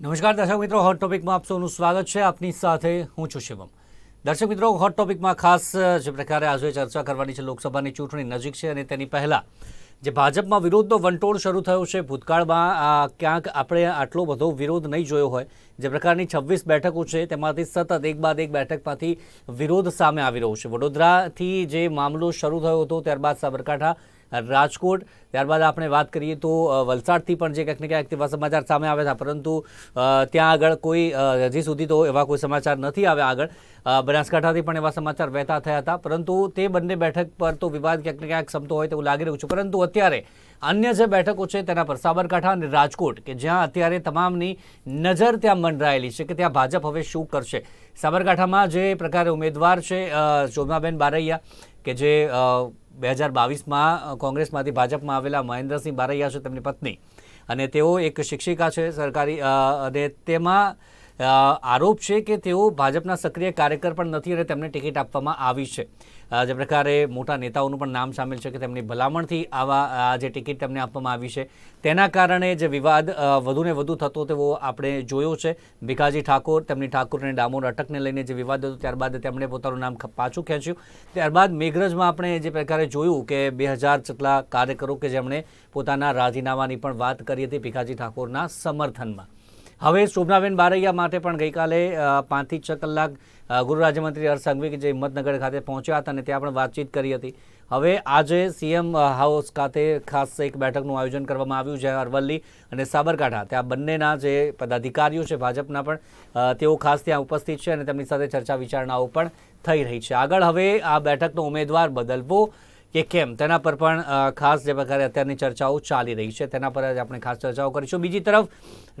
નમસ્કાર, દર્શક મિત્રો હોટ ટોપિકમાં આપ સૌનું સ્વાગત છે. આપની સાથે હું છું શિવમ દર્શક મિત્રો હોટ ટોપિકમાં ખાસ જે પ્રકારે આજે ચર્ચા કરવાની છે, લોકસભાની ચૂંટણી નજીક છે અને તેની પહેલાં જે ભાજપમાં વિરોધનો વંટોળ શરૂ થયો છે, ભૂતકાળમાં ક્યાંક આપણે આટલો બધો વિરોધ નહીં જોયો હોય. જે પ્રકારની છવ્વીસ બેઠકો છે, તેમાંથી સતત એક બાદ એક બેઠકમાંથી વિરોધ સામે આવી રહ્યો છે. વડોદરાથી જે મામલો શરૂ થયો હતો, ત્યારબાદ સાબરકાંઠા રાજકોટ ત્યારબાદ આપણે વાત કરીએ તો વલસાડથી પણ જે ક્યાંક ને ક્યાંક તેવા સમાચાર સામે આવ્યા હતા. પરંતુ ત્યાં આગળ કોઈ હજી સુધી તો એવા કોઈ સમાચાર નથી આવ્યા આગળ. બનાસકાંઠાથી પણ એવા સમાચાર વહેતા થયા હતા. પરંતુ તે બંને બેઠક પર તો વિવાદ ક્યાંક ને ક્યાંક સમતો હોય તેવું લાગી રહ્યું છે. પરંતુ અત્યારે અન્ય જે બેઠકો છે તેના પર સાબરકાંઠા અને રાજકોટ કે જ્યાં અત્યારે તમામની નજર ત્યાં મંડરાયેલી છે કે ત્યાં ભાજપ હવે શું કરશે. સાબરકાંઠામાં જે પ્રકારે ઉમેદવાર છે અ, બારૈયા કે જે બે હજાર બાવીસમાં કોંગ્રેસમાંથી ભાજપમાં આવેલા મહેન્દ્રસિંહ બારૈયા છે તેમની પત્ની. અને તેઓ એક શિક્ષિકા છે સરકારી અને તેમાં આરોપ છે કે તેઓ ભાજપના સક્રિય કાર્યકર પણ નથી અને તેમને ટિકિટ આપવામાં આવી છે. જે પ્રકારે મોટા નેતાઓનું પણ નામ સામેલ છે કે તેમની ભલામણથી આવા જે ટિકિટ તેમને આપવામાં આવી છે, તેના કારણે જે વિવાદ વધુને વધુ થતો તેવો આપણે જોયો છે. ભીખાજી ઠાકોર, તેમની ઠાકોર અને ડામોર અટકને લઈને જે વિવાદ હતો, ત્યારબાદ તેમણે પોતાનું નામ પાછું ખેંચ્યું. ત્યારબાદ મેઘરજમાં આપણે જે પ્રકારે જોયું કે બે હજાર જેટલા કાર્યકરો કે જેમણે પોતાના રાજીનામાની પણ વાત કરી હતી ભીખાજી ઠાકોરના સમર્થનમાં. હવે શોભનાબેન બારૈયા માટે પણ ગઈકાલે પાંચથી છ કલાક ગૃહ રાજ્યમંત્રી હર્ષ સંઘવી કે જે હિંમતનગર ખાતે પહોંચ્યા હતા અને ત્યાં પણ વાતચીત કરી હતી. હવે આજે સીએમ હાઉસ ખાતે ખાસ એક બેઠકનું આયોજન કરવામાં આવ્યું છે અરવલ્લી અને સાબરકાંઠા. ત્યાં બંનેના જે પદાધિકારીઓ છે, ભાજપના પણ તેઓ ખાસ ત્યાં ઉપસ્થિત છે અને તેમની સાથે ચર્ચા વિચારણાઓ પણ થઈ રહી છે. આગળ હવે આ બેઠકનો ઉમેદવાર બદલવો કે કેમ? તેના પર પણ ખાસ જે પ્રકારે અત્યારની ચર્ચાઓ ચાલી રહી છે, તેના પર જ આપણે ખાસ ચર્ચાઓ કરીશું. બીજી તરફ,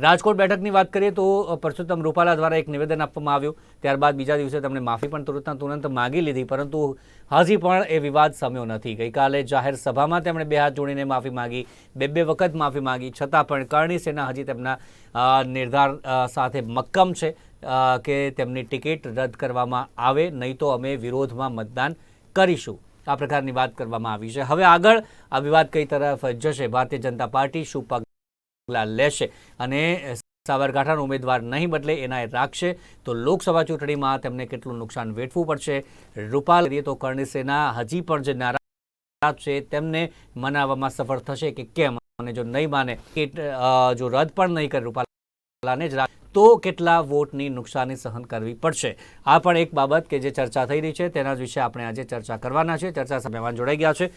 રાજકોટ બેઠકની વાત કરીએ તો પરસોત્તમ રૂપાલા દ્વારા એક નિવેદન આપવામાં આવ્યું. ત્યારબાદ બીજા દિવસે તેમણે માફી પણ તુરંતના તુરંત માગી લીધી, પરંતુ હજી પણ એ વિવાદ સમ્યો નથી. ગઈકાલે જાહેર સભામાં તેમણે બે હાથ જોડીને માફી માગી, બે બે વખત માફી માગી, છતાં પણ કરણી સેના હજી તેમના નિર્ધાર સાથે મક્કમ છે કે તેમની ટિકિટ રદ કરવામાં આવે, નહીં તો અમે વિરોધમાં મતદાન કરીશું. આ પ્રકારની વાત કરવામાં આવી છે. હવે આગળ આ વિવાદ કઈ તરફ જશે? ભારતીય જનતા પાર્ટી શું પગલાં લેશે? અને સાબરકાંઠાનો ઉમેદવાર નહીં બદલે એના એ રાખશે? તો લોકસભા ચૂંટણીમાં તેમને કેટલું નુકસાન વેઠવું પડશે? રૂપાલ કરીએ તો કરણી સેના હજી પણ જે નારાજ છે, તેમને મનાવવામાં સફળ થશે કે કેમ? અને જો નહીં માને જો રદ પણ નહીં કરે રૂપાલાને જ તો કેટલા વોટની નુકસાની સહન કરવી પડશે? આ પણ એક બાબત કે જે ચર્ચા થઈ રહી છે તેના વિશે આપણે આજે ચર્ચા કરવાના છે. ચર્ચા મહેમાન જોડાઈ ગયા છે.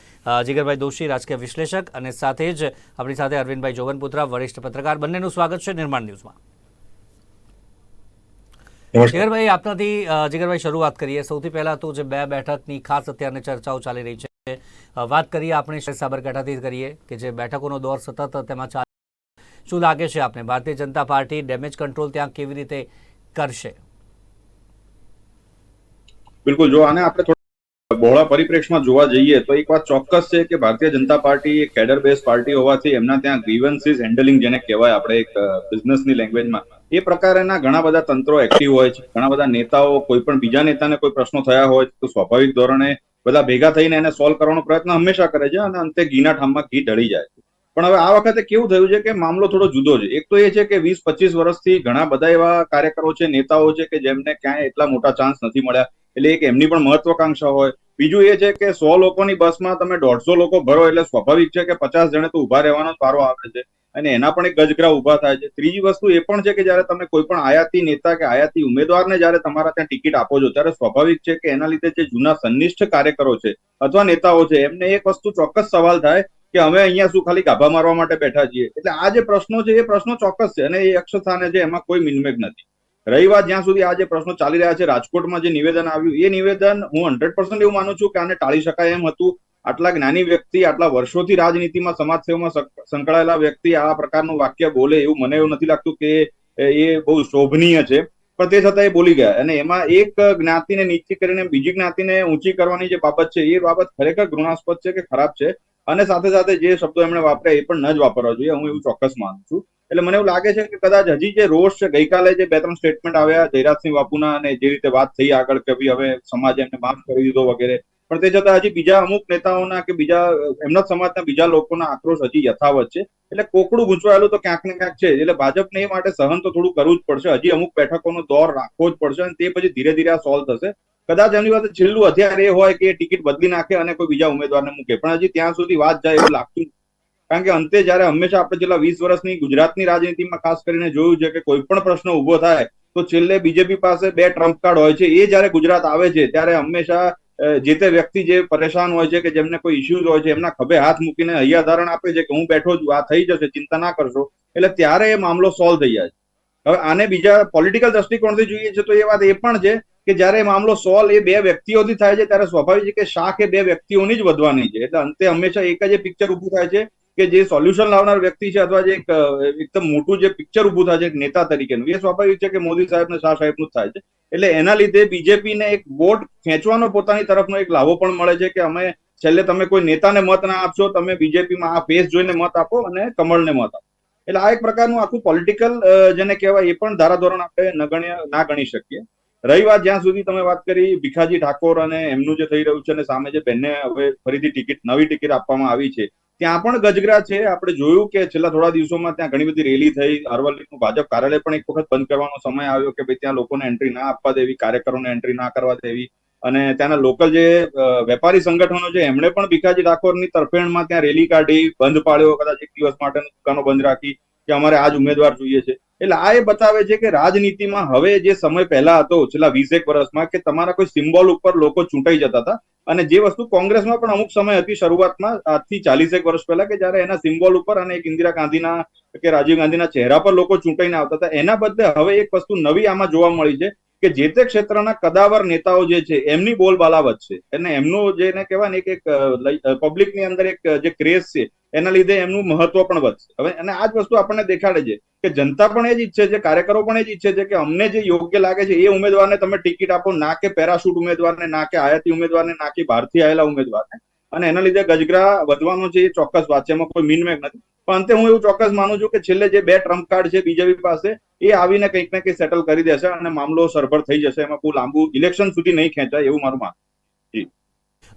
જીગરભાઈ દોશી રાજકીય વિશ્લેષક અને સાથે જ આપણી સાથે અરવિંદભાઈ જોગનપુત્રા વરિષ્ઠ પત્રકાર. બંનેનું સ્વાગત છે નિર્માણ ન્યૂઝમાં. જીગરભાઈ આપનાથી જીગરભાઈ શરૂઆત કરીએ. સૌથી પહેલા તો જે બે બેઠકની ખાસ અત્યારની ચર્ચાઓ ચાલી રહી છે. વાત કરીએ આપણે સાબરકાંઠાથી કરીએ કે જે બેઠકોનો દોર સતત તેમાં ચાલે શું લાગે છે આપને? ભારતીય જનતા પાર્ટી ડેમેજ કંટ્રોલ ત્યાં કેવી રીતે કરશે? બિલકુલ, જો આને આપણે બહોળા પરિપ્રેક્ષમાં જોવા જઈએ, તો એક વાત ચોક્કસ છે કે ભારતીય જનતા પાર્ટી એક કેડર બેઝ પાર્ટી હોવાથી એમના ત્યાં ગ્રીવન્સીસ હેન્ડલિંગ જેને કહેવાય આપણે એક બિઝનેસની લેંગ્વેજમાં એ પ્રકારના ઘણા બધા તંત્રો એક્ટિવ હોય છે. ઘણા બધા નેતાઓ, કોઈ પણ બીજા નેતાને કોઈ પ્રશ્નો થયા હોય, તો સ્વાભાવિક ધોરણે બધા ભેગા થઈને એને સોલ્વ કરવાનો પ્રયત્ન હંમેશા કરે છે અને અંતે ઘીના ઠામમાં ઘી ઢળી જાય છે. પણ હવે આ વખતે કેવું થયું છે કે મામલો થોડો જુદો છે. એક તો એ છે કે વીસ, પચીસ વર્ષથી ઘણા બધા એવા કાર્યકરો છે, નેતાઓ છે કે જેમને ક્યાંય એટલા મોટા ચાન્સ નથી મળ્યા. એટલે એક એમની પણ મહત્વાકાંક્ષા હોય. બીજું એ છે કે સો લોકોની બસમાં તમે દોઢસો લોકો ભરો એટલે સ્વાભાવિક છે કે પચાસ જણે તો ઊભા રહેવાનો પારો આવે છે. અને એના પણ એક ગજગરા ઊભા થાય છે. ત્રીજી વસ્તુ એ પણ છે કે જયારે તમે કોઈ પણ આયાતી નેતા કે આયાતી ઉમેદવારને જયારે તમારા ત્યાં ટિકિટ આપો છો, ત્યારે સ્વાભાવિક છે કે એના લીધે જે જૂના સંનિષ્ઠ કાર્યકરો છે અથવા નેતાઓ છે, એમને એક વસ્તુ ચોક્કસ સવાલ થાય કે અમે અહીંયા શું ખાલી ગાભા મારવા માટે બેઠા છીએ? એટલે આ જે પ્રશ્નો છે, એ પ્રશ્નો ચોક્કસ છે અને એ અક્ષસ્થાને છે, એમાં કોઈ મિનમેક નથી. રહી વાત જ્યાં સુધી આ જે પ્રશ્નો ચાલી રહ્યા છે, રાજકોટમાં જે નિવેદન આવ્યું, એ નિવેદન હું હંડ્રેડ પર્સન્ટ એવું માનું છું કે આને ટાળી શકાય એમ હતું. આટલા જ્ઞાની વ્યક્તિ, આટલા વર્ષોથી રાજનીતિમાં સમાજ સેવામાં સંકળાયેલા વ્યક્તિ આ પ્રકારનું વાક્ય બોલે એવું મને એવું નથી લાગતું કે એ બહુ શોભનીય છે. પણ તે છતાં એ બોલી ગયા. અને એમાં એક જ્ઞાતિને નીચી કરીને બીજી જ્ઞાતિને ઊંચી કરવાની જે બાબત છે, એ બાબત ખરેખર ઘૃણાસ્પદ છે કે ખરાબ છે. અને સાથે સાથે જે શબ્દો એમણે વાપર્યા એ પણ ન જ વાપરવા જોઈએ. હું એવું ચોક્કસ માનું છું. એટલે મને એવું લાગે છે કે કદાચ હજી જે રોષ છે, ગઈકાલે જે બે ત્રણ સ્ટેટમેન્ટ આવ્યા, જયરાજસિંહ બાપુના અને જે રીતે વાત થઈ આગળ કે ભાઈ હવે સમાજે એમને માફ કરી દીધો વગેરે, પણ તે છતાં હજી બીજા અમુક નેતાઓના કે બીજા એમના સમાજના બીજા લોકોના આક્રોશ હજી યથાવત છે. એટલે કોકડું ગૂંચવાયેલું તો ક્યાંક ને ક્યાંક છે એટલે ભાજપને એ માટે સહન તો થોડું કરવું જ પડશે. હજી અમુક બેઠકોનો દોર રાખવો જ પડશે અને તે પછી ધીરે ધીરે આ સોલ્વ થશે. કદાચ એમની પાસે છેલ્લું હથિયાર એ હોય કે ટિકિટ બદલી નાખે અને કોઈ બીજા ઉમેદવારને મૂકે. પણ હજી ત્યાં સુધી વાત જાય એવું લાગતું કારણ કે અંતે જયારે હંમેશા આપણે છેલ્લા વીસ વર્ષની ગુજરાતની રાજનીતિમાં ખાસ કરીને જોયું છે કે કોઈ પણ પ્રશ્ન ઊભો થાય, તો છેલ્લે બીજેપી પાસે બે ટ્રમ્પ કાર્ડ હોય છે. એ જયારે ગુજરાત આવે છે, ત્યારે હંમેશા જે તે વ્યક્તિ જે પરેશાન હોય છે કે જેમને કોઈ ઇસ્યુઝ હોય છે, એમના ખભે હાથ મૂકીને અહીંયા ધારણ આપે છે કે હું બેઠો છું, આ થઈ જશે, ચિંતા ના કરશો. એટલે ત્યારે એ મામલો સોલ્વ થઈ જાય હવે આને બીજા પોલિટિકલ દ્રષ્ટિકોણથી જોઈએ છે તો એ વાત એ પણ છે કે જ્યારે મામલો સોલ્વ એ બે વ્યક્તિઓથી થાય છે, ત્યારે સ્વાભાવિક છે કે શાખ એ બે વ્યક્તિઓની જ વધવાની છે. એટલે અંતે હંમેશા એક જ પિક્ચર ઉભું થાય છે કે જે સોલ્યુશન લાવનાર વ્યક્તિ છે અથવા જે એક, એકદમ મોટું જે પિક્ચર ઉભું થાય છે, એક નેતા તરીકેનું. એ સ્વાભાવિક છે કે મોદી સાહેબ ને શાહ સાહેબનું જ થાય છે. એટલે એના લીધે બીજેપીને એક વોટ ખેંચવાનો પોતાની તરફનો એક લાભો પણ મળે છે કે અમે છેલ્લે તમે કોઈ નેતાને મત ના આપશો, તમે બીજેપીમાં આ ફેસ જોઈને મત આપો અને કમળને મત આપો. એટલે આ એક પ્રકારનું આખું પોલિટિકલ જેને કહેવાય એ પણ ધારાધોરણ આપણે નગણ્ય, ના ગણી શકીએ. રહી વાત જ્યાં સુધી તમે વાત કરી, ભીખાજી ઠાકોર અને એમનું જે થઈ રહ્યું છે અને સામે જે બેનને હવે ફરીથી ટિકિટ, નવી ટિકિટ આપવામાં આવી છે, ત્યાં પણ ગજગરા છે. આપણે જોયું કે છેલ્લા થોડા દિવસોમાં ત્યાં ઘણી બધી રેલી થઈ. અરવલ્લીનું ભાજપ કાર્યાલય પણ એક વખત બંધ કરવાનો સમય આવ્યો કે ભાઈ ત્યાં લોકોને એન્ટ્રી ના આપવા દેવી, કાર્યકરોને એન્ટ્રી ના કરવા દેવી. અને ત્યાંના લોકલ જે વેપારી સંગઠનો છે, એમણે પણ ભીખાજી ઠાકોરની તરફેણમાં ત્યાં રેલી કાઢી, બંધ પાડ્યો, કદાચ એક દિવસ માટે દુકાનો બંધ રાખી, કે અમારે આજ ઉમેદવાર જોઈએ છે. એટલે આ એ બતાવે છે કે રાજનીતિમાં હવે જે સમય પહેલા હતો, છેલ્લા વીસેક વર્ષમાં, કે તમારા કોઈ સિમ્બોલ ઉપર લોકો ચૂંટાઈ જતા હતા. અને જે વસ્તુ કોંગ્રેસમાં પણ અમુક સમય હતી શરૂઆતમાં, આજથી ચાલીસેક વર્ષ પહેલા, કે જયારે એના સિમ્બોલ ઉપર અને એક ઇન્દિરા ગાંધીના કે રાજીવ ગાંધીના ચહેરા પર લોકો ચૂંટાઈને આવતા હતા, એના બદલે હવે એક વસ્તુ નવી આમાં જોવા મળી છે કે જે તે ક્ષેત્રના કદાવર નેતાઓ જે છે, એમની બોલબાલા વધશે અને એમનું જેને કહેવાય ને એક પબ્લિકની અંદર એક જે ક્રેઝ છે, એના લીધે એમનું મહત્વ પણ વધશે. હવે અને આ જ વસ્તુ આપણને દેખાડે છે કે જનતા પણ એ જ ઈચ્છે છે, કાર્યકરો પણ એ જ ઈચ્છે છે કે અમને જે યોગ્ય લાગે છે એ ઉમેદવારને તમે ટિકિટ આપો, ના કે પેરાશૂટ ઉમેદવારને, ના કે આયાતી ઉમેદવારને, ના કે બહારથી આવેલા ઉમેદવારને. અને એના લીધે ગજગરા વધવાનો છે એ ચોક્કસ વાત છે, એમાં કોઈ મીનમેક નથી. પણ અંતે હું એવું ચોક્કસ માનું છું કે છેલ્લે જે બે ટ્રમ્પ કાર્ડ છે, બીજેપી પાસે, એ આવીને કંઈક ને કંઈક સેટલ કરી દેશે અને મામલો સરભર થઈ જશે. એમાં બહુ લાંબુ ઇલેક્શન સુધી નહીં ખેંચાય એવું મારું માનવું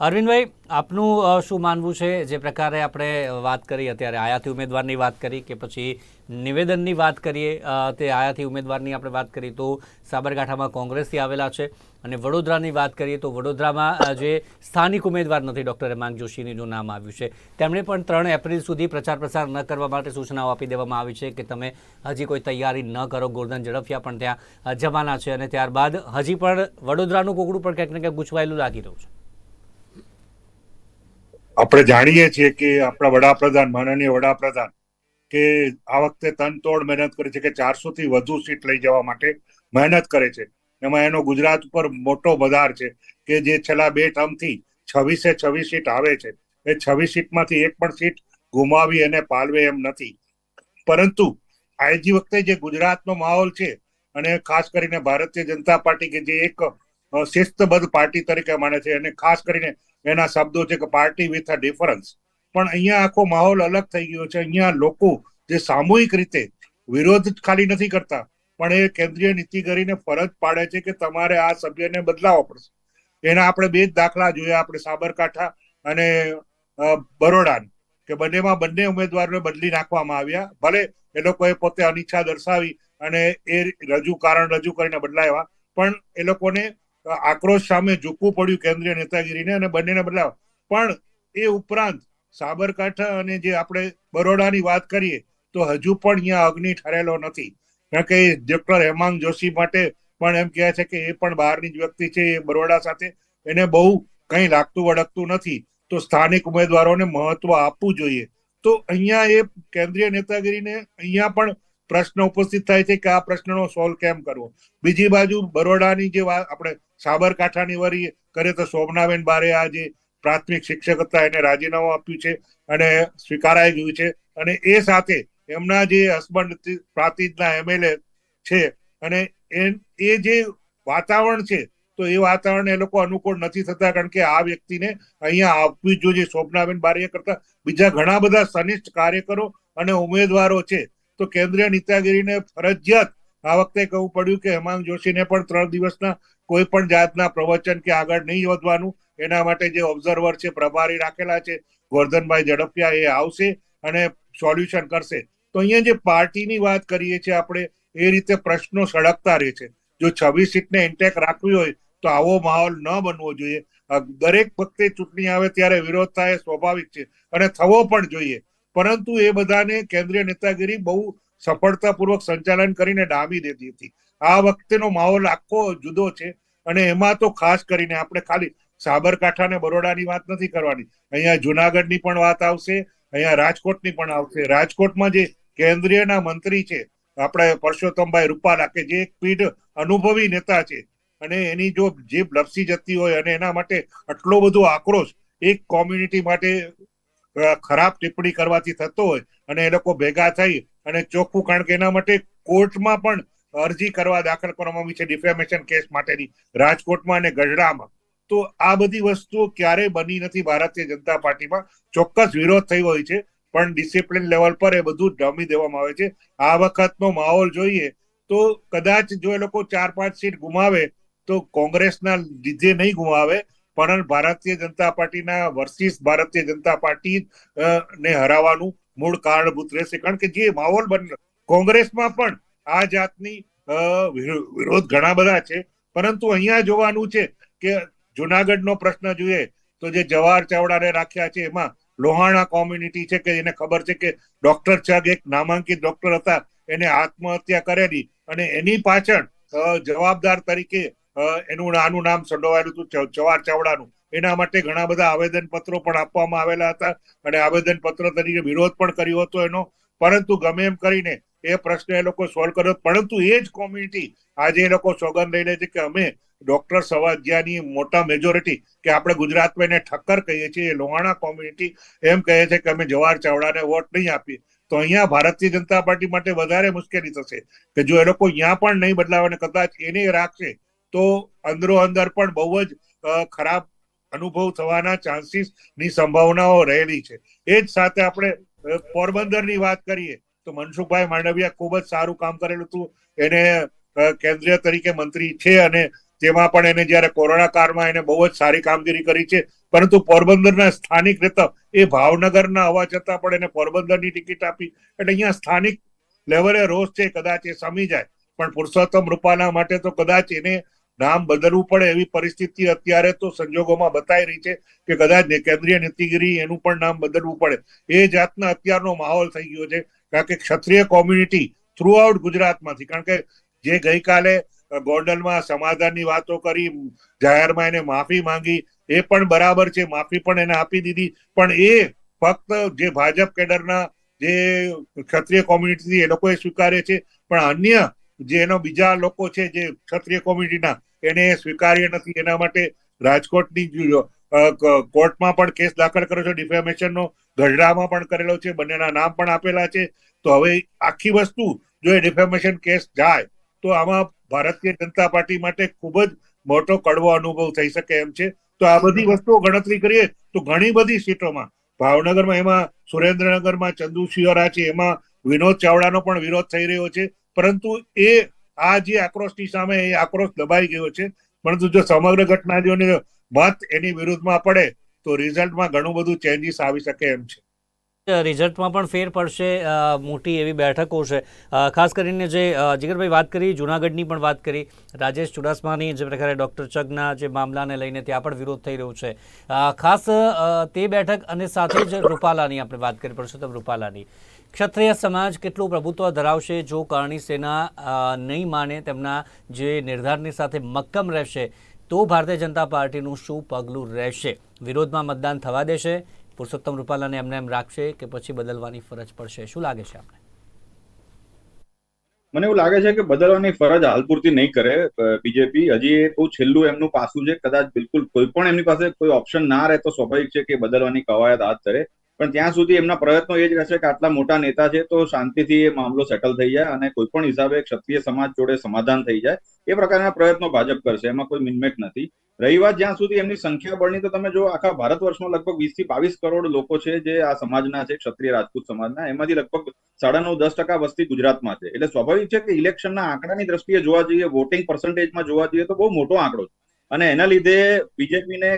અરવિંદભાઈ, આપનું શું માનવું છે? જે પ્રકારે આપણે વાત કરી, અત્યારે આયાથી ઉમેદવારની વાત કરી કે પછી નિવેદનની વાત કરીએ તે આયાથી ઉમેદવારની આપણે વાત કરીએ તો સાબરકાંઠામાં કોંગ્રેસથી આવેલા છે અને વડોદરાની વાત કરીએ તો વડોદરામાં જે સ્થાનિક ઉમેદવાર નથી, ડૉક્ટર હેમાંગ જોશીનું નામ આવ્યું છે. તેમણે પણ ત્રણ એપ્રિલ સુધી પ્રચાર પ્રસાર ન કરવા માટે સૂચનાઓ આપી દેવામાં આવી છે કે તમે હજી કોઈ તૈયારી ન કરો. ગોરધન ઝડફિયા પણ ત્યાં જવાના છે અને ત્યારબાદ હજી પણ વડોદરાનું કોકડું પણ ક્યાંક ને ક્યાંક ગૂંચવાયેલું લાગી રહ્યું છે. આપણે જાણીએ છીએ કે આપણા વડાપ્રધાન, માનનીય વડાપ્રધાન કે આ વખતે તનતોડ મહેનત કરે છે કે ચારસો થી વધુ સીટ લઈ જવા માટે મહેનત કરે છે. એમાં એનો ગુજરાત ઉપર મોટો બધાર છે કે જે છેલ્લા બે ટર્મથી છવ્વીસે છવ્વીસ સીટ આવે છે. એ છવ્વીસ સીટમાંથી એક પણ સીટ ગુમાવી અને પાલવે એમ નથી. પરંતુ આજી વખતે જે ગુજરાતનો માહોલ છે અને ખાસ કરીને ભારતીય જનતા પાર્ટી કે જે એક શિસ્તબદ્ધ પાર્ટી તરીકે માને છે અને ખાસ કરીને એના શબ્દો છે કે પાર્ટી વિથ અ ડિફરન્સ પણ અહીંયા આખો માહોલ અલગ થઈ ગયો છે. અહીંયા લોકો જે સામૂહિક રીતે વિરોધ ખાલી નથી કરતા, પણ એ કેન્દ્રીય નીતિ કરીને ફરજ પાડે છે કે તમારે આ સભ્યને બદલાવો પડશે. એના આપણે બે જ દાખલા જોયા. આપણે સાબરકાંઠા અને બરોડા કે બંનેમાં બંને ઉમેદવારોને બદલી નાખવામાં આવ્યા. ભલે એ લોકોએ પોતે અનિચ્છા દર્શાવી અને એ રજૂ, કારણ રજૂ કરીને બદલાયા, પણ એ લોકોને આક્રોશ સામે ઝૂકવું પડ્યું કેન્દ્રીય નેતાગીરીને અને બંનેને બદલાવ. પણ એ ઉપરાંત સાબરકાંઠા અને જે આપણે બરોડાની વાત કરીએ, તો હજુ પણ અહીંયા અગ્નિ ઠરેલો નથી. કારણ કે ડોક્ટર હેમાંગ જોશી માટે પણ એમ કહે છે કે એ પણ બહારની જ વ્યક્તિ છે, એ બરોડા સાથે. એને બહુ કંઈ લાગતું વળગતું નથી. તો સ્થાનિક ઉમેદવારોને મહત્વ આપવું જોઈએ. તો અહીંયા એ કેન્દ્રીય નેતાગીરીને અહીંયા પણ પ્રશ્ન ઉપસ્થિત થાય છે કે આ પ્રશ્નનો સોલ્વ કેમ કરવો? બીજી બાજુ બરોડાની જે વાત આપણે સાબરકાંઠાની વરી કરીએ તો શોભનાબેન બારે આ જે પ્રાથમિક શિક્ષક હતા એને રાજીનામું આપ્યું છે અને સ્વીકારાઈ ગયું છે. અને એ સાથે એમના જે હસબન્ડ પ્રાતિજના એમએલએ છે અને એ જે વાતાવરણ છે, તો એ વાતાવરણ એ લોકો અનુકૂળ નથી થતા કારણ કે આ વ્યક્તિને અહીંયા આપવી જ જોઈએ. શોભનાબેન બારીએ કરતા બીજા ઘણા બધા સનિષ્ઠ કાર્યકરો અને ઉમેદવારો છે. તો કેન્દ્રીય નેતાગીરીને ફરજિયાત આ વખતે કહવું પડ્યું કે હેમાંગ જોશીને પણ ત્રણ દિવસના કોઈ પણ જાતના પ્રવચન કે આગળ નહીં વધવાનું એના માટે જે ઓબ્ઝર્વર છે, પ્રભારી રાખેલા છે, ગોરધનભાઈ ઝડપિયા એ આવશે અને સોલ્યુશન કરશે. તો અહીંયા જે પાર્ટીની વાત કરીએ છીએ આપણે, એ રીતે પ્રશ્નો સળગતા રહે છે. જો છવ્વીસ સીટને ઇન્ટેક રાખવી હોય, તો આવો માહોલ ન બનવો જોઈએ. દરેક વખતે ચૂંટણી આવે ત્યારે વિરોધ થાય સ્વાભાવિક છે. અને થવો પણ જોઈએ. પરંતુ એ બધાને કેન્દ્રીય નેતાગીરી બહુ સફળતાપૂર્વક સંચાલન કરીને ડામી દેતી હતી. આ વખતેનો માહોલ આખો જુદો છે અને એમાં તો ખાસ કરીને આપણે ખાલી સાબરકાંઠા ને બરોડાની વાત નથી કરવાની. અહીંયા જુનાગઢની પણ વાત આવશે, અહીંયા રાજકોટની પણ આવશે. રાજકોટમાં જે કેન્દ્રીયના મંત્રી છે, આપણે પરસોત્તમભાઈ રૂપાલા, કે જે એક પીઢ અનુભવી નેતા છે, અને એની જો જીભ લપસી જતી હોય અને એના માટે આટલો બધો આક્રોશ એક કોમ્યુનિટી માટે ખરાબ ટિપ્પણી કરવાથી થતો હોય અને એ લોકો ભેગા થઈ અને ચોખ્ખું, કારણ કે એના માટે કોર્ટમાં પણ અરજી કરવા દાખલ કરવામાં આવી છે, ડિફેમેશન કેસ માટેની, રાજકોટમાં અને ગઢડામાં. તો આ બધી વસ્તુઓ ક્યારેય બની નથી ભારતીય જનતા પાર્ટીમાં. ચોક્કસ વિરોધ થયો હોય છે, પણ ડિસિપ્લિન લેવલ પર એ બધું ડમી દેવામાં આવે છે. આ વખતનો માહોલ જોઈએ તો કદાચ જો એ લોકો ચાર પાંચ સીટ ગુમાવે, તો કોંગ્રેસના લીધે નહીં ગુમાવે પણ ભારતીય જનતા પાર્ટીના વર્સિસ ભારતીય જનતા પાર્ટી ને હરાવવાનું મૂળ કારણભૂત રહેશે. કારણ કે જે માહોલ બન, કોંગ્રેસમાં પણ આ જાતની વિરોધ ઘણા બધા છે. પરંતુ અહીંયા જોવાનું છે કે જુનાગઢનો પ્રશ્ન જોઈએ તો જે જવાહર ચાવડાને રાખ્યા છે એમાં લોહાણા કોમ્યુનિટી છે કે એને ખબર છે કે ડોક્ટર ચગ એક નામાંકિત ડોક્ટર હતા, એને આત્મહત્યા કરેલી અને એની પાછળ જવાબદાર તરીકે એનું આનું નામ સંડોવાયેલું હતું જવાહર ચાવડાનું. એના માટે ઘણા બધા આવેદન પત્રો પણ આપવામાં આવેલા હતા અને આવેદન પત્ર તરીકે વિરોધ પણ કર્યો હતો એનો. પરંતુ ગમે એમ કરીને એ પ્રશ્ન એ લોકો સોલ્વ કર્યો. પરંતુ એ જ કોમ્યુનિટી આજે એ લોકો સોગંદ લઈ લે છે કે અમે ડોક્ટર સવાજ્યાની મોટા મેજોરિટી કે આપણે ગુજરાતમાં એને ઠક્કર કહીએ છીએ, એ લોહાણા કોમ્યુનિટી એમ કહે છે કે અમે જવાહર ચાવડાને વોટ નહીં આપીએ. તો અહીંયા ભારતીય જનતા પાર્ટી માટે વધારે મુશ્કેલી થશે કે જો એ લોકો અહીંયા પણ નહીં બદલાવે કદાચ એને રાખશે તો અંદરો અંદર પણ બહુ જ ખરાબ અનુભવ થવાના ચાન્સીસની સંભાવનાઓ રહેલી છે. એ જ સાથે આપણે પોરબંદરની વાત કરીએ, તો મનસુખભાઈ માંડવિયા ખૂબ જ સારું કામ કરેલું હતું. એને કેન્દ્રીય તરીકે મંત્રી છે અને તેમાં પણ એને જ્યારે કોરોના કાળમાં એને બહુ જ સારી કામગીરી કરી છે. પરંતુ પોરબંદરના સ્થાનિક નેતા એ ભાવનગરના હોવા છતાં પણ એને પોરબંદરની ટિકિટ આપી. એટલે અહીંયા સ્થાનિક લેવલે રોષ છે, કદાચ એ સમી જાય. પણ પુરુષોત્તમ રૂપાલા માટે તો કદાચ એને નામ બદલવું પડે એવી પરિસ્થિતિ અત્યારે તો સંજોગોમાં બતાવી રહી છે કે કદાચ કેન્દ્રીય નીતિગીરી એનું પણ નામ બદલવું પડે. એ જાતના અત્યારનો માહોલ થઈ ગયો છે. કારણ કે ક્ષત્રિય કોમ્યુનિટી થ્રુ આઉટ ગુજરાતમાંથી, કારણ કે જે ગઈકાલે ગોંડલમાં સમાધાનની વાતો કરી, જાહેરમાં એને માફી માંગી, એ પણ બરાબર છે, માફી પણ એને આપી દીધી. પણ એ ફક્ત જે ભાજપ કેડરના જે ક્ષત્રિય કોમ્યુનિટી એ લોકોએ સ્વીકારે છે. પણ અન્ય જે એનો બીજા લોકો છે, જે ક્ષત્રિય કોમ્યુનિટીના એને સ્વીકાર્ય નથી. એના માટે રાજકોટની કોર્ટમાં પણ કેસ દાખલ કર્યો છે, ડિફેમેશનનો. ગઢડામાં પણ કરેલો છે, બંનેના નામ પણ આપેલા છે. તો હવે આખી વસ્તુ, જો એ ડિફેમેશન કેસ જાય, તો આમાં ભારતીય જનતા પાર્ટી માટે ખૂબ જ મોટો કડવો અનુભવ થઈ શકે એમ છે. તો આ બધી વસ્તુઓ ગણતરી કરીએ, તો ઘણી બધી સીટોમાં, ભાવનગરમાં એમાં, સુરેન્દ્રનગરમાં ચંદુ શિયોરા છે, એમાં વિનોદ ચાવડાનો પણ વિરોધ થઈ રહ્યો છે. પરંતુ એ, આ જે આક્રોશની સામે એ આક્રોશ દબાઈ ગયો છે. પરંતુ જો સમગ્ર ઘટના મત એની વિરુદ્ધમાં પડે, તો રિઝલ્ટમાં ઘણું બધું ચેન્જીસ આવી શકે એમ છે. રિઝલ્ટમાં પણ ફેર પડશે મોટી એવી બેઠકો છે. ખાસ કરીને જે જીગરભાઈ વાત કરી, જુનાગઢની પણ વાત કરી. રાજેશ ચુડાસમાની જે પ્રકારે ડૉક્ટર ચગના જે મામલાને લઈને ત્યાં પણ વિરોધ થઈ રહ્યો છે. ખાસ તે બેઠક અને સાથે જ રૂપાલાની આપણે વાત કરી પરસોત્તમ રૂપાલાની. ક્ષત્રિય સમાજ કેટલું પ્રભુત્વ ધરાવશે જો કરણી સેના નહીં માને તેમના જે નિર્ધારની સાથે મક્કમ રહેશે, તો ભારતીય જનતા પાર્ટીનું શું પગલું રહેશે? વિરોધમાં મતદાન થવા દેશે, પુરુષોત્તમ રૂપાલાને એમને એમ રાખશે કે પછી બદલવાની ફરજ પડશે. શું લાગે છે આપણે મને એવું લાગે છે કે બદલવાની ફરજ હાલ પૂરતી નહીં કરે બીજેપી. હજી એ બહુ છેલ્લું એમનું પાસું છે. કદાચ બિલકુલ કોઈ પણ એમની પાસે કોઈ ઓપ્શન ના રહે તો સ્વાભાવિક છે કે બદલવાની કવાયત હાથ ધરે. પણ ત્યાં સુધી એમના પ્રયત્નો એ જ રહેશે કે આટલા મોટા નેતા છે તો શાંતિથી એ મામલો સેટલ થઈ જાય અને કોઈ પણ હિસાબે ક્ષત્રિય સમાજ જોડે સમાધાન થઈ જાય. એ પ્રકારના પ્રયત્નો ભાજપ કરશે, એમાં કોઈ મિનમેટ નથી. રહી વાત જ્યાં સુધી એમની સંખ્યા બળની, તો તમે જો આખા ભારત વર્ષમાં લગભગ વીસથી બાવીસ કરોડ લોકો છે જે આ સમાજના છે, ક્ષત્રિય રાજપૂત સમાજના, એમાંથી લગભગ સાડા નવ, દસ ટકા વસ્તી ગુજરાતમાં છે. એટલે સ્વાભાવિક છે કે ઇલેક્શનના આંકડાની દ્રષ્ટિએ જોવા જઈએ, વોટિંગ પર્સન્ટેજમાં જોવા જઈએ તો બહુ મોટો આંકડો છે. અને એના લીધે બીજેપીને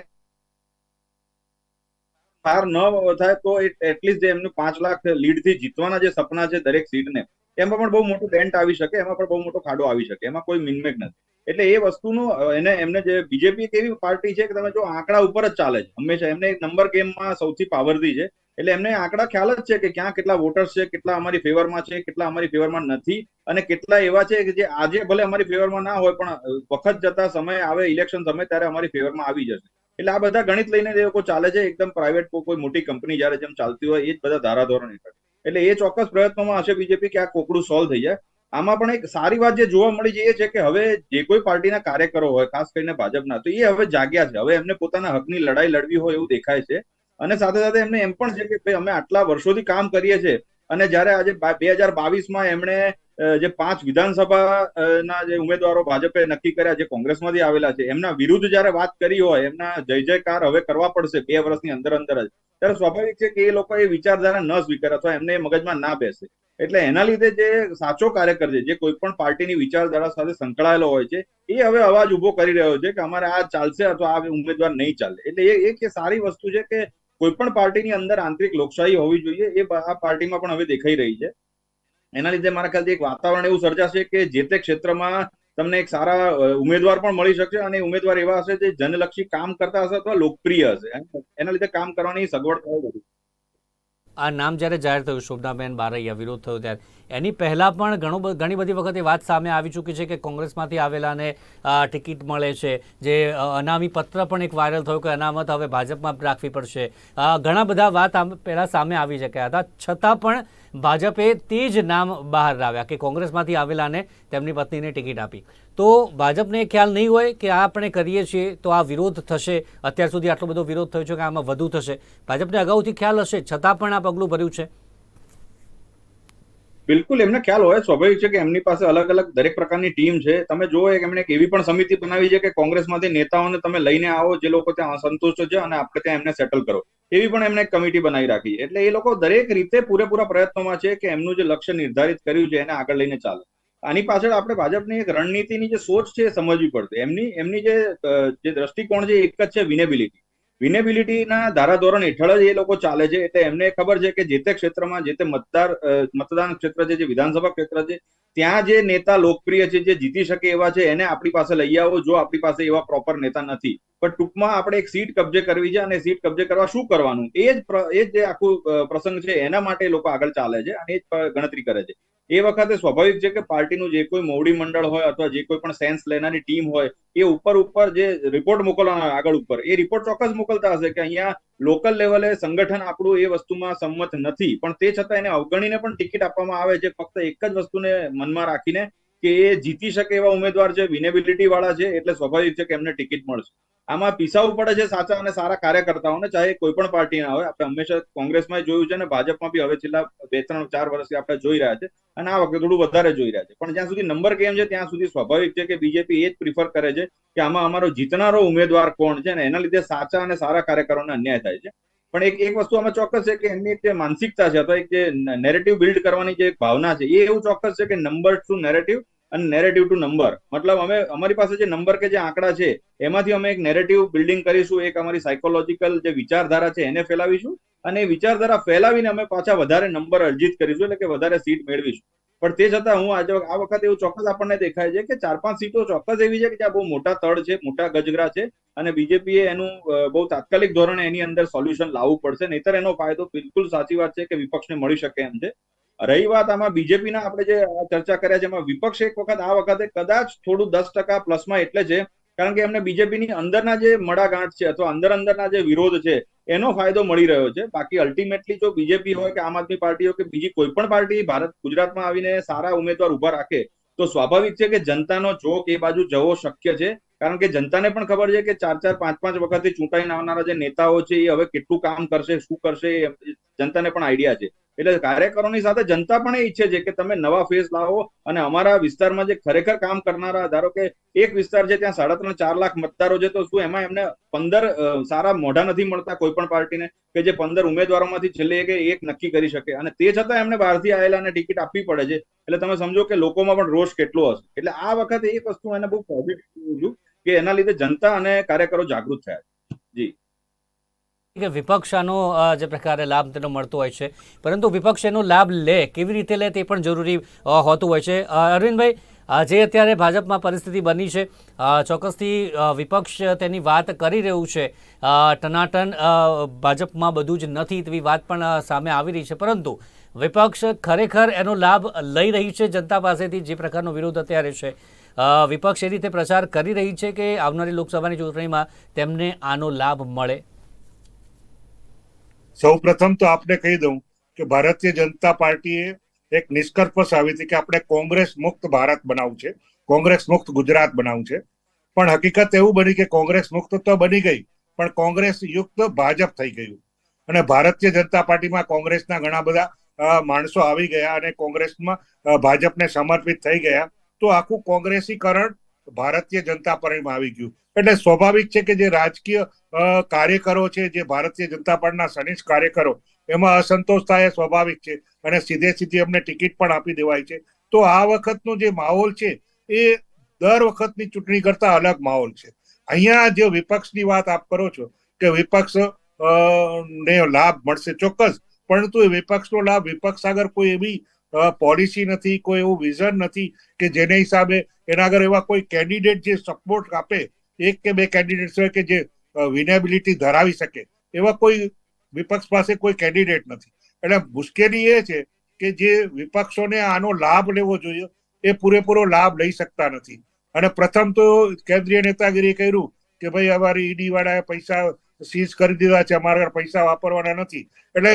પાર ન થાય તો એટલીસ્ટ જે એમનું પાંચ લાખ લીડથી જીતવાના જે સપના છે દરેક સીટને એમાં પણ બહુ મોટું ડેન્ટ આવી શકે, એમાં પણ બહુ મોટો ખાડો આવી શકે, એમાં કોઈ મિનમેક નથી. એટલે એ વસ્તુનું, એને, એમને જે બીજેપી એક એવી પાર્ટી છે કે તમે જો આંકડા ઉપર જ ચાલે છે. હંમેશા એમને નંબર ગેમમાં સૌથી પાવરથી છે. એટલે એમને આંકડા ખ્યાલ જ છે કે ક્યાં કેટલા વોટર્સ છે, કેટલા અમારી ફેવરમાં છે, કેટલા અમારી ફેવરમાં નથી, અને કેટલા એવા છે કે જે આજે ભલે અમારી ફેવરમાં ના હોય પણ વખત જતા સમય આવે ઇલેક્શન સમય ત્યારે અમારી ફેવરમાં આવી જશે. એટલે આ બધા ગણિત લઈને જે લોકો ચાલે છે, એકદમ પ્રાઇવેટ કોઈ મોટી કંપની જયારે જેમ ચાલતી હોય, એ જ બધા ધારાધોરણ હેઠળ એટલે એ ચોક્કસ પ્રયત્નોમાં હશે બીજેપી કે આ કોકડું સોલ્વ થઈ જાય. આમાં પણ એક સારી વાત જે જોવા મળી છે, એ છે કે હવે જે કોઈ પાર્ટીના કાર્યકરો હોય, ખાસ કરીને ભાજપના, તો એ હવે જાગ્યા છે. હવે એમને પોતાના હકની લડાઈ લડવી હોય એવું દેખાય છે. અને સાથે સાથે એમને એમ પણ છે કે ભાઈ અમે આટલા વર્ષોથી કામ કરીએ છીએ. અને જ્યારે આજે બે હજાર બાવીસમાં એમણે જે પાંચ વિધાનસભા જે ઉમેદવારો ભાજપે નક્કી કર્યા, જે કોંગ્રેસમાંથી આવેલા છે, એમના વિરુદ્ધ જયારે વાત કરી હોય, એમના જય જયકાર હવે કરવા પડશે બે વર્ષની અંદર અંદર જ. ત્યારે સ્વાભાવિક છે કે એ લોકો એ વિચારધારા ન સ્વીકારે અથવા એમને મગજમાં ના બેસે. એટલે એના લીધે જે સાચો કાર્યકર છે, જે કોઈ પણ પાર્ટીની વિચારધારા સાથે સંકળાયેલો હોય છે, એ હવે અવાજ ઊભો કરી રહ્યો છે કે અમારે આ ચાલશે અથવા આ ઉમેદવાર નહીં ચાલે. એટલે એ, એક સારી વસ્તુ છે કે કોઈ પણ પાર્ટીની અંદર આંતરિક લોકશાહી હોવી જોઈએ, એ આ પાર્ટીમાં પણ હવે દેખાઈ રહી છે. એના લીધે મારા ખ્યાલથી એક વાતાવરણ એવું સર્જાશે કે જે તે ક્ષેત્રમાં તમને એક સારા ઉમેદવાર પણ મળી શકશે અને ઉમેદવાર એવા હશે જે જનલક્ષી કામ કરતા હશે અથવા લોકપ્રિય હશે. એના લીધે કામ કરવાની સગવડ થાય બધી આ નામ જ્યારે જાહેર થયું, શોભનાબેન બારૈયા, વિરોધ થયો ત્યારે. એની પહેલાં પણ ઘણું ઘણી બધી વખત વાત સામે આવી ચૂકી છે કે કોંગ્રેસમાંથી આવેલાને ટિકિટ મળે છે. જે અનામી પત્ર પણ એક વાયરલ થયો કે અનામત હવે ભાજપમાં રાખવી પડશે. ઘણા બધા વાત પહેલાં સામે આવી શક્યા હતા. છતાં પણ ભાજપે તે જ નામ બહાર લાવ્યા કે કોંગ્રેસમાંથી આવેલાને તેમની પત્નીને ટિકિટ આપી. તો ભાજપને ખ્યાલ નહીં હોય કે આ આપણે કરીએ છીએ તો આ વિરોધ થશે. અત્યાર સુધી આટલો બધો વિરોધ થયો છે કે આમાં વધુ થશે. ભાજપને અગાઉથી ખ્યાલ હશે. છતાં પણ આ પગલું ભર્યું છે. બિલકુલ, એમને ખ્યાલ હોય સ્વાભાવિક છે કે એમની પાસે અલગ અલગ દરેક પ્રકારની ટીમ છે. તમે જુઓ એક એમણે એવી પણ સમિતિ બનાવી છે કે કોંગ્રેસમાંથી નેતાઓને તમે લઈને આવો, જે લોકો ત્યાં અસંતુષ્ટ છે અને આપણે ત્યાં એમને સેટલ કરો. એવી પણ એમને કમિટી બનાવી રાખી. એટલે એ લોકો દરેક રીતે પૂરેપૂરા પ્રયત્નોમાં છે કે એમનું જે લક્ષ્ય નિર્ધારિત કર્યું છે એને આગળ લઈને ચાલે. આની પાછળ આપણે ભાજપની એક રણનીતિની જે સોચ છે એ સમજવી પડશે. એમની એમની જે દ્રષ્ટિકોણ છે એક જ છે વિનેબિલિટી. વિનેબિલિટીના ધારાધોરણ હેઠળ જ એ લોકો ચાલે છે. એટલે એમને ખબર છે કે જે તે ક્ષેત્રમાં જે તે મતદાર મતદાન ક્ષેત્ર છે, જે વિધાનસભા ક્ષેત્ર છે, ત્યાં જે નેતા લોકપ્રિય છે, જે જીતી શકે એવા છે, એને આપણી પાસે લઈ આવો જો આપણી પાસે એવા પ્રોપર નેતા નથી. પણ ટૂંકમાં આપણે એક સીટ કબજે કરવી છે અને સીટ કબજે કરવા શું કરવાનું? એ જ એ જે આખું પ્રસંગ છે. એના માટે લોકો આગળ ચાલે છે અને એ જ ગણતરી કરે છે. એ વખતે સ્વાભાવિક છે કે પાર્ટીનું જે કોઈ મોવડી મંડળ હોય અથવા જે કોઈ પણ સેન્સ લેનારી ટીમ હોય, એ ઉપર ઉપર જે રિપોર્ટ મોકલવાના હોય આગળ ઉપર, એ રિપોર્ટ ચોક્કસ મોકલતા હશે કે અહીંયા લોકલ લેવલે સંગઠન આપણું એ વસ્તુમાં સંમત નથી. પણ તે છતાં એને અવગણીને પણ ટિકિટ આપવામાં આવે છે. ફક્ત એક જ વસ્તુને મનમાં રાખીને કે એ જીતી શકે એવા ઉમેદવાર છે, વિનેબિલિટી વાળા છે, એટલે સ્વાભાવિક છે કે એમને ટિકિટ મળશે. આમાં પીસાવું પડે છે સાચા અને સારા કાર્યકર્તાઓને, ચાહે કોઈ પણ પાર્ટીના હોય. આપણે હંમેશા કોંગ્રેસમાં જોયું છે અને ભાજપમાં બી હવે છેલ્લા બે, ત્રણ, ચાર વર્ષથી આપણે જોઈ રહ્યા છે અને આ વખતે થોડું વધારે જોઈ રહ્યા છે. પણ જ્યાં સુધી નંબર કેમ છે, ત્યાં સુધી સ્વાભાવિક છે કે બીજેપી એ જ પ્રિફર કરે છે કે આમાં અમારો જીતનારો ઉમેદવાર કોણ છે અને એના લીધે સાચા અને સારા કાર્યકરોને અન્યાય થાય છે. પણ એક એક વસ્તુ આમાં ચોક્કસ છે કે એમની જે માનસિકતા છે અથવા એક જે નેરેટિવ બિલ્ડ કરવાની જે ભાવના છે, એ એવું ચોક્કસ છે કે નંબર ટુ નેરેટિવ અને નેરેટિવ ટુ નંબર મતલબ અમે, અમારી પાસે જે નંબર કે જે આંકડા છે, એમાંથી અમે એક નેરેટિવ બિલ્ડિંગ કરીશું, એક અમારી સાયકોલોજીકલ જે વિચારધારા છે, એને ફેલાવીશું અને એ વિચારધારા ફેલાવીને અમે પાછા વધારે નંબર અર્જિત કરીશું, એટલે કે વધારે સીટ મેળવીશું. પણ તે છતાં હું આજે આ વખતે એવું ચોક્કસ આપણને દેખાય છે કે ચાર પાંચ સીટો ચોક્કસ એવી છે કે જ્યાં બહુ મોટા તળ છે, મોટા ગજગરા છે અને બીજેપી એનું બહુ તાત્કાલિક ધોરણે એની અંદર સોલ્યુશન લાવવું પડશે. નહીતર એનો ફાયદો બિલકુલ સાચી વાત છે કે વિપક્ષને મળી શકે એમ છે. રહી વાત આમાં બીજેપીના આપણે જે ચર્ચા કર્યા છે એમાં વિપક્ષ એક વખત, આ વખતે કદાચ થોડું દસ ટકા પ્લસમાં એટલે છે. કારણ કે એમને બીજેપીની અંદરના જે મડાગાંઠ છે અથવા અંદર અંદરના જે વિરોધ છે, એનો ફાયદો મળી રહ્યો છે. બાકી અલ્ટિમેટલી જો બીજેપી હોય કે આમ આદમી પાર્ટી હોય કે બીજી કોઈ પણ પાર્ટી ભારત ગુજરાતમાં આવીને સારા ઉમેદવાર ઊભા રાખે, તો સ્વાભાવિક છે કે જનતાનો જોક એ બાજુ જવો શક્ય છે. કારણ કે જનતાને પણ ખબર છે કે ચાર ચાર, પાંચ પાંચ વખતથી ચૂંટાઈને આવનારા જે નેતાઓ છે, એ હવે કેટલું કામ કરશે, શું કરશે જનતાને પણ આઈડિયા છે. એટલે કાર્યકરોની સાથે જનતા પણ એ ઈચ્છે છે કે તમે નવા ફેસ લાવો અને અમારા વિસ્તારમાં જે ખરેખર કામ કરનારા, ધારો કે એક વિસ્તાર છે ત્યાં સાડા ત્રણ, ચાર લાખ મતદારો છે, તો શું એમાં એમને પંદર સારા મોઢા નથી મળતા કોઈ પણ પાર્ટીને કે જે પંદર ઉમેદવારોમાંથી છેલ્લે એક નક્કી કરી શકે. અને તે છતાં એમને બહારથી આવેલાને ટિકિટ આપવી પડે છે. એટલે તમે સમજો કે લોકોમાં પણ રોષ કેટલો હશે. એટલે આ વખતે એક વસ્તુ એને બહુ પોઝિટિવ કે એના લીધે જનતા અને કાર્યકરો જાગૃત થયા જી. કે વિપક્ષ આનો જે પ્રકારે લાભ તેનો મળતો હોય છે. પરંતુ વિપક્ષ એનો લાભ લે, કેવી રીતે લે તે પણ જરૂરી હોતું હોય છે. અરવિંદભાઈ જે અત્યારે ભાજપમાં પરિસ્થિતિ બની છે ચોક્કસથી વિપક્ષ તેની વાત કરી રહ્યું છે. ટનાટન ભાજપમાં બધું જ નથી તેવી વાત પણ સામે આવી રહી છે. પરંતુ વિપક્ષ ખરેખર એનો લાભ લઈ રહી છે જનતા પાસેથી, જે પ્રકારનો વિરોધ અત્યારે છે. વિપક્ષ એ રીતે પ્રચાર કરી રહી છે કે આવનારી લોકસભાની ચૂંટણીમાં તેમને આનો લાભ મળે? સૌ તો આપને કહી દઉં કે ભારતીય જનતા પાર્ટીએ એક નિષ્કર્ષ આવી હતી કે આપણે કોંગ્રેસ મુક્ત ભારત બનાવવું છે, કોંગ્રેસ મુક્ત ગુજરાત બનાવવું છે. પણ હકીકત એવું બની કે કોંગ્રેસ મુક્ત તો બની ગઈ, પણ કોંગ્રેસ યુક્ત ભાજપ થઈ ગયું. અને ભારતીય જનતા પાર્ટીમાં કોંગ્રેસના ઘણા બધા માણસો આવી ગયા અને કોંગ્રેસમાં ભાજપને સમર્પિત થઈ ગયા. તો આખું કોંગ્રેસીકરણ ભારતીય જનતા પાર્ટીમાં આવી ગયું. એટલે સ્વાભાવિક છે કે જે રાજકીય કાર્યકરો છે, જે ભારતીય જનતા પાર્ટીના સનિષ્ઠ કાર્યકરો, એમાં અસંતોષ થાય સ્વાભાવિક છે અને સીધે સીધી અમને ટિકિટ પણ આપી દેવાય છે. તો આ વખતનો જે માહોલ છે, એ દર વખતની ચૂંટણી કરતા અલગ માહોલ છે. અહીંયા જે વિપક્ષની વાત આપ કરો છો, કે વિપક્ષ ને લાભ મળશે ચોક્કસ પરંતુ એ વિપક્ષનો લાભ વિપક્ષ આગળ કોઈ એવી પોલિસી નથી, કોઈ એવું વિઝન નથી કે જેને હિસાબે એના આગળ એવા કોઈ કેન્ડિડેટ જે સપોર્ટ આપે, એક કે બે કેન્ડિડેટ હોય કે જે વિનેબિલિટી ધરાવી શકે, એવા કોઈ વિપક્ષ પાસે કોઈ કેન્ડિડેટ નથી. એટલે મુશ્કેલી એ છે કે જે વિપક્ષોને આનો લાભ લેવો જોઈએ, એ પૂરેપૂરો લાભ લઈ શકતા નથી. અને પ્રથમ તો કેન્દ્રીય નેતાગીરી કર્યું કે ભાઈ અમારી ઈડી વાળાએ પૈસા સીઝ કરી દીધા છે, અમારા પૈસા વાપરવાના નથી. એટલે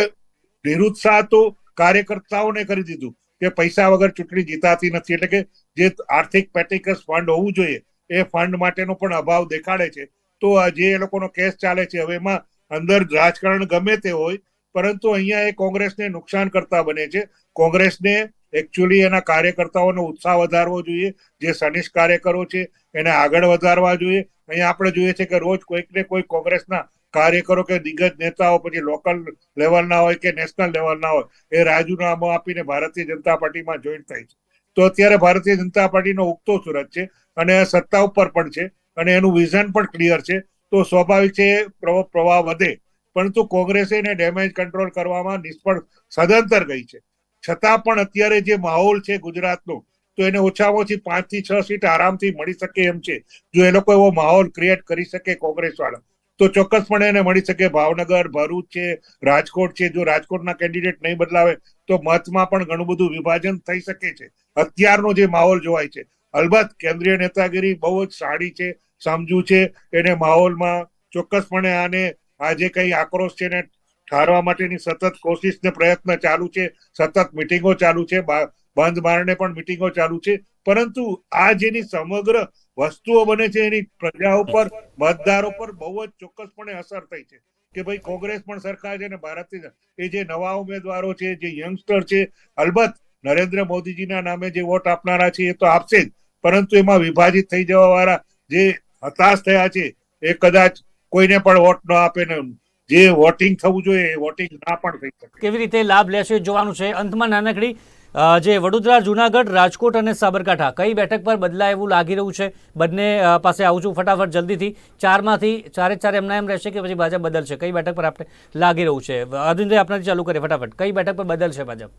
નિરુત્સાહ તો કાર્યકર્તાઓને કરી દીધું કે પૈસા વગર ચૂંટણી જીતાતી નથી. એટલે કે જે આર્થિક પેટિકસ ફંડ હોવું જોઈએ, એ ફંડ માટેનો પણ અભાવ દેખાડે છે. તો જે એ લોકોનો કેસ ચાલે છે, હવે એમાં અંદર રાજકારણ ગમે તે હોય, પરંતુ અહીંયા એ કોંગ્રેસને નુકસાન કરતા બને છે. કોંગ્રેસને એકચ્યુઅલી એના કાર્યકર્તાઓનો ઉત્સાહ વધારવો જોઈએ, જે સનિષ્ઠ કાર્યકરો છે, એને આગળ વધારવા જોઈએ. અહીંયા આપણે જોઈએ છે કે રોજ કોઈક ને કોઈ કોંગ્રેસના કાર્યકરો કે દિગ્ગજ નેતાઓ પછી લોકલ લેવલના હોય કે નેશનલ લેવલના હોય, એ રાજીનામું આપીને ભારતીય જનતા પાર્ટીમાં જોઈન થાય છે. તો અત્યારે ભારતીય જનતા પાર્ટીનો ઉગતો સુરત છે અને સત્તા ઉપર પણ છે અને એનું વિઝન પણ ક્લિયર છે. તો સ્વાભાવિક છે પ્રવ- પ્રવાહ વધે, પરંતુ કોંગ્રેસે એને ડેમેજ કંટ્રોલ કરવામાં નિષ્ફળ સદંતર ગઈ છે. છતાં પણ અત્યારે જે માહોલ છે ગુજરાતનો, તો એને ઓછામાં ઓછી પાંચથી છ સીટ આરામથી મળી શકે એમ છે. જો એ લોકો એવો માહોલ ક્રિએટ કરી શકે કોંગ્રેસ વાળા તો ચોક્કસપણે એને મળી શકે. ભાવનગર, ભરૂચ છે, રાજકોટ છે. જો રાજકોટના કેન્ડિડેટ નહીં બદલાવે, તો મતમાં પણ ઘણું બધું વિભાજન થઈ શકે છે. અત્યારનો જે માહોલ જોવાય છે. અલબત્ત કેન્દ્રીય નેતાગીરી બહુ જ સારી છે, સમજુ છે. એને માહોલમાં ચોક્કસપણે આને આ જે કઈ આક્રોશ છે એને ઠારવા માટેની સતત કોશિશ ને પ્રયત્ન ચાલુ છે. સતત મિટિંગો ચાલુ છે. બંધ બારણે પણ મિટિંગો ચાલુ છે. પરંતુ આ જેની સમગ્ર વસ્તુઓ બને છે, એની પ્રજા ઉપર, મતદારો પર બહુ જ ચોક્કસપણે અસર થઈ છે. કે ભાઈ કોંગ્રેસ પણ સરકાર છે અને ભારતીય એ જે નવા ઉમેદવારો છે, જે યંગસ્ટર છે, અલબત્ત નરેન્દ્ર મોદીજીના નામે જે વોટ આપનારા છે, એ તો આપશે જ. પરંતુ એમાં વિભાજિત થઈ જવા વાળા જે હતાશ થયા છે, એ કદાચ કોઈને પણ વોટ ન આપે ને જે વોટિંગ થવું જોઈએ વોટિંગ ના પણ થઈ શકે. કેવી રીતે લાભ લેશે જોવાનું છે અંતમાં નાનકડી જે વડોદરા, જુનાગઢ, રાજકોટ અને સાબરકાંઠા, કઈ બેઠક પર બદલાય એવું લાગી રહ્યું છે? બંને પાસે આવું છું ફટાફટ જલ્દીથી. ચારમાંથી, ચારે ચાર એમના એમ રહેશે કે પછી ભાજપ બદલશે? કઈ બેઠક પર આપણે લાગી રહ્યું છે? અરવિંદભાઈ આપણાથી ચાલુ કરીએ ફટાફટ. કઈ બેઠક પર બદલશે ભાજપ?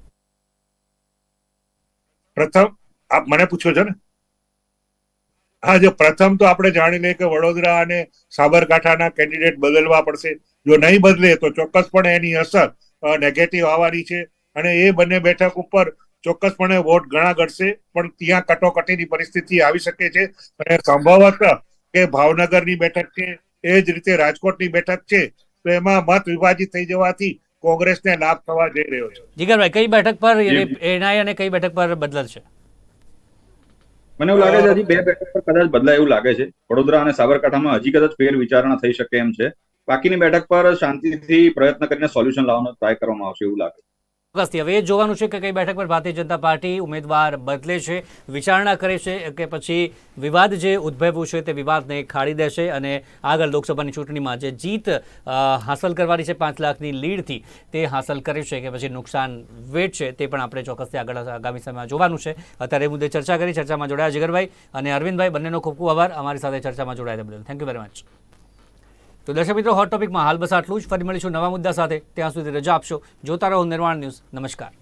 પ્રથમ, આપ મને પૂછો છો ને? હા, જો પ્રથમ તો આપણે જાણી લઈએ કે વડોદરા અને સાબરકાંઠાના કેન્ડિડેટ બદલવા પડશે. જો નહીં બદલે તો ચોક્કસપણે એની અસર નેગેટિવ આવવાની છે. અને એ બંને બેઠક ઉપર ચોક્કસપણે વોટ ઘણા ઘટશે પણ ત્યાં કટોકટીની પરિસ્થિતિ આવી શકે છે. અને સંભવત કે ભાવનગરની બેઠક છે એ જ રીતે રાજકોટની બેઠક છે તો એમાં મત વિભાજિત થઈ જવાથી કોંગ્રેસને લાભ થવા જઈ રહ્યો છે. જીગરભાઈ કઈ બેઠક પર. એનઆઈ અને કઈ બેઠક પર બદલાશે મને એવું લાગે છે હજી બે બેઠક પર કદાચ બદલાય એવું લાગે છે. વડોદરા અને સાબરકાંઠામાં હજી કદાચ ફેર વિચારણા થઈ શકે એમ છે. બાકીની બેઠક પર શાંતિથી પ્રયત્ન કરીને સોલ્યુશન લાવવાનો ટ્રાય કરવામાં આવશે એવું લાગે છે. ચોક્કસથી હવે એ જોવાનું છે કે કઈ બેઠક પર ભારતીય જનતા પાર્ટી ઉમેદવાર બદલે છે, વિચારણા કરે છે કે પછી વિવાદ જે ઉદ્ભવ્યું છે તે વિવાદને ખાડી દેશે અને આગળ લોકસભાની ચૂંટણીમાં જે જીત હાંસલ કરવાની છે પાંચ લાખની લીડથી, તે હાંસલ કરે છે કે પછી નુકસાન છે તે પણ આપણે ચોક્કસથી આગળ આગામી સમયમાં જોવાનું છે. અત્યારે મુદ્દે ચર્ચા કરી, ચર્ચામાં જોડાયા જીગરભાઈ અને અરવિંદભાઈ. બંનેનો ખૂબ ખૂબ આભાર. અમારી સાથે ચર્ચામાં જોડાયા બદલ. થેન્ક યુ વેરી મચ તો દર્શક મિત્રો હોટ ટોપિકમાં હાલ બસ આટલું જ. ફરી મળીશું નવા મુદ્દા સાથે. ત્યાં સુધી રજા આપશો. જોતા રહો નિર્માણ ન્યૂઝ. નમસ્કાર.